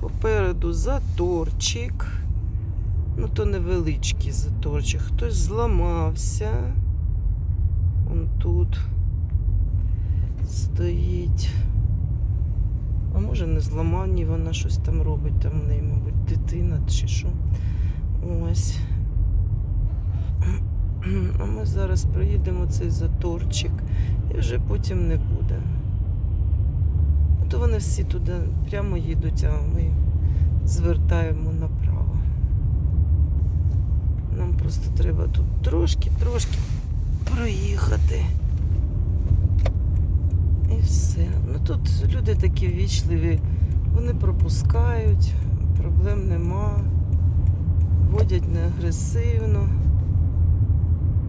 Попереду заторчик. Ну, то невеличкий заторчик. Хтось зламався. Он тут стоїть. А може не зламані, вона щось там робить, там в неї, мабуть, дитина чи що. Ось. А ми зараз проїдемо цей заторчик і вже потім не буде. Вони всі туди прямо їдуть, а ми звертаємо направо. Нам просто треба тут трошки-трошки проїхати. І все. Ну тут люди такі ввічливі, вони пропускають, проблем нема, водять не агресивно.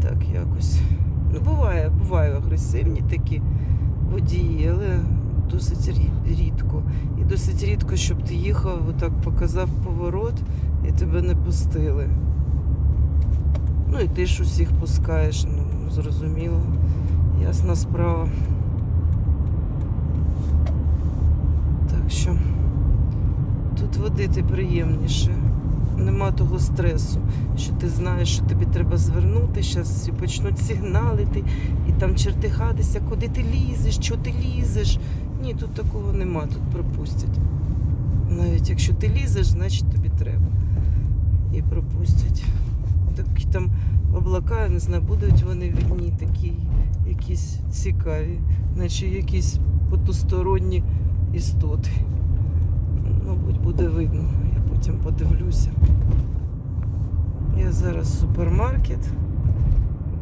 Так якось. Ну, буває, бувають агресивні такі водії, але досить рідко. І досить рідко, щоб ти їхав, отак показав поворот і тебе не пустили. Ну і ти ж усіх пускаєш, ну, зрозуміло. Ясна справа. Так що тут водити приємніше. Нема того стресу, що ти знаєш, що тобі треба звернути, зараз всі почнуть сигналити і там чертихатися, куди ти лізеш, що ти лізеш. Ні, тут такого нема, тут пропустять. Навіть якщо ти лізеш, значить тобі треба. І пропустять. Такі там облака, я не знаю, будуть вони видні, такі якісь цікаві, наче якісь потусторонні істоти. Мабуть, буде видно. Я потім подивлюся. Я зараз супермаркет,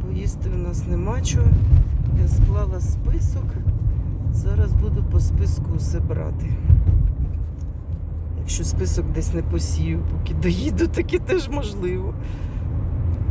бо їсти в нас нема чого. Я склала список. Зараз буду по списку все брати. Якщо список десь не посію, поки доїду, таке теж можливо.